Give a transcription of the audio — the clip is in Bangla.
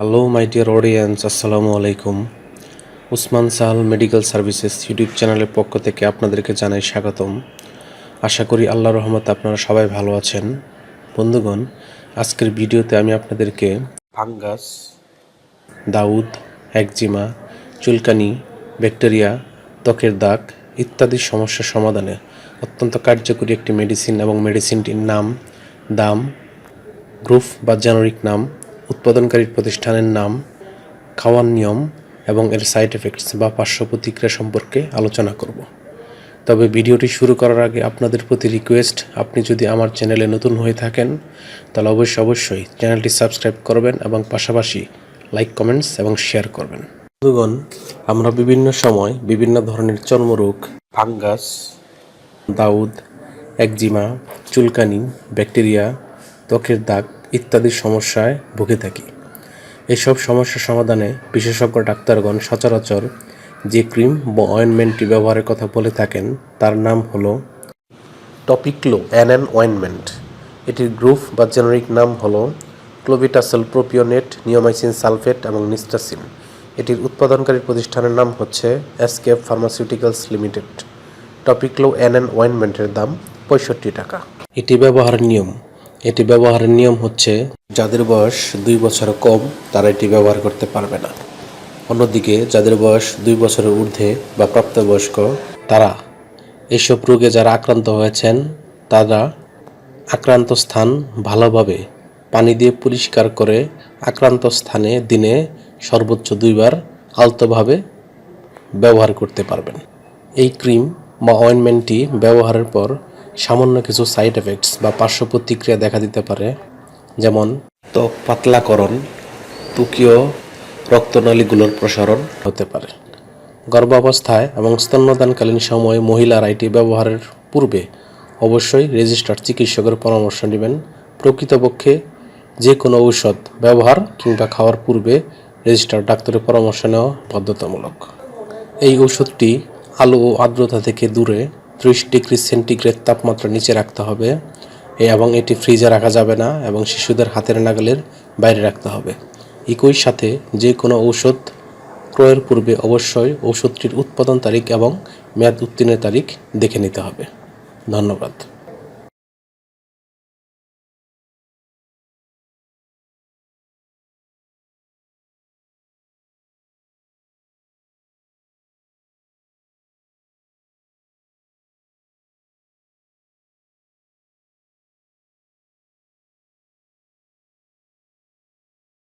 হ্যালো মাই ডিয়ার অডিয়েন্স আসসালামু আলাইকুম Usman Sahal medical services YouTube চ্যানেলের পক্ষ থেকে আপনাদেরকে জানাই স্বাগতম। আশা করি আল্লাহ রহমত আপনারা সবাই ভালো আছেন। বন্ধুগণ, আজকের ভিডিওতে আমি আপনাদেরকে ফাঙ্গাস, দাউদ, একজিমা, চুলকানি, ব্যাকটেরিয়া, ত্বকের দাগ ইত্যাদি সমস্যার সমাধানে অত্যন্ত কার্যকরী একটি মেডিসিন এবং মেডিসিনটির নাম, দাম গ্রুপ বা জেনারিক নাম উৎপাদনকারী প্রতিষ্ঠানের নাম, খাওয়ার নিয়ম এবং এর সাইড এফেক্টস বা পার্শ্ব প্রতিক্রিয়া সম্পর্কে আলোচনা করব। তবে ভিডিওটি শুরু করার আগে আপনাদের প্রতি রিকোয়েস্ট আপনি যদি আমার চ্যানেলে নতুন হয়ে থাকেন, তাহলে অবশ্যই অবশ্যই চ্যানেলটি সাবস্ক্রাইব করবেন এবং পাশাপাশি লাইক কমেন্টস এবং শেয়ার করবেন। বন্ধুগণ, আমরা বিভিন্ন সময় বিভিন্ন ধরনের চর্মরোগ ফাঙ্গাস দাউদ, একজিমা, চুলকানি ব্যাকটেরিয়া ত্বকের দাগ ইত্যাদি সমস্যায় ভুগে থাকি। এসব সমস্যা সমাধানে বিশেষজ্ঞ ডাক্তারগণ সচরাচর যে ক্রিম বা অয়েনমেন্টটি ব্যবহারের কথা বলে থাকেন, তার নাম হলো টপিক্লো অ্যান অয়েনমেন্ট। এটির গ্রুপ বা জেনারিক নাম হলো ক্লোভিটাসল প্রোপিওনেট, নিওমাইসিন সালফেট এবং নিস্টাসিন। এটির উৎপাদনকারী প্রতিষ্ঠানের নাম হচ্ছে Eskayef pharmaceuticals limited. Topiclo N অয়েনমেন্টের দাম পঁয়ষট্টি টাকা। এটি ব্যবহার নিয়ম। এটি ব্যবহারের নিয়ম হচ্ছে, যাদের বয়স দুই বছর কম, তারা এটি ব্যবহার করতে পারবে না। অন্যদিকে, যাদের বয়স দুই বছরের ঊর্ধ্বে বা প্রাপ্তবয়স্ক, তারা এসব রোগে যারা আক্রান্ত হয়েছেন, তারা আক্রান্ত স্থান ভালোভাবে পানি দিয়ে পরিষ্কার করে আক্রান্ত স্থানে দিনে সর্বোচ্চ দুইবার আলতোভাবে ব্যবহার করতে পারবেন। এই ক্রিম বা অয়েনমেন্টটি ব্যবহারের পর সামান্য কিছু সাইড এফেক্টস বা পার্শ্ব প্রতিক্রিয়া দেখা দিতে পারে, যেমন ত্বক পাতলাকরণ তুকীয় রক্তনালীগুলোর প্রসারণ হতে পারে। গর্ভাবস্থায় এবং স্তন্যদানকালীন সময়ে মহিলারা এটি ব্যবহারের পূর্বে অবশ্যই রেজিস্টার্ড চিকিৎসকের পরামর্শ নেবেন। প্রকৃতপক্ষে যে কোনো ঔষধ ব্যবহার কিংবা খাওয়ার পূর্বে রেজিস্টার্ড ডাক্তারের পরামর্শ নেওয়া বাধ্যতামূলক। এই ঔষধটি আলো ও আর্দ্রতা থেকে দূরে ত্রিশ ডিগ্রি সেন্টিগ্রেড তাপমাত্রা নিচে রাখতে হবে। এবং এটি ফ্রিজে রাখা যাবে না এবং শিশুদের হাতের নাগালের বাইরে রাখতে হবে। একই সাথে যে কোনো ঔষধ ক্রয়ের পূর্বে অবশ্যই ওষুধটির উৎপাদন তারিখ এবং মেয়াদ উত্তীর্ণের তারিখ দেখে নিতে হবে। ধন্যবাদ।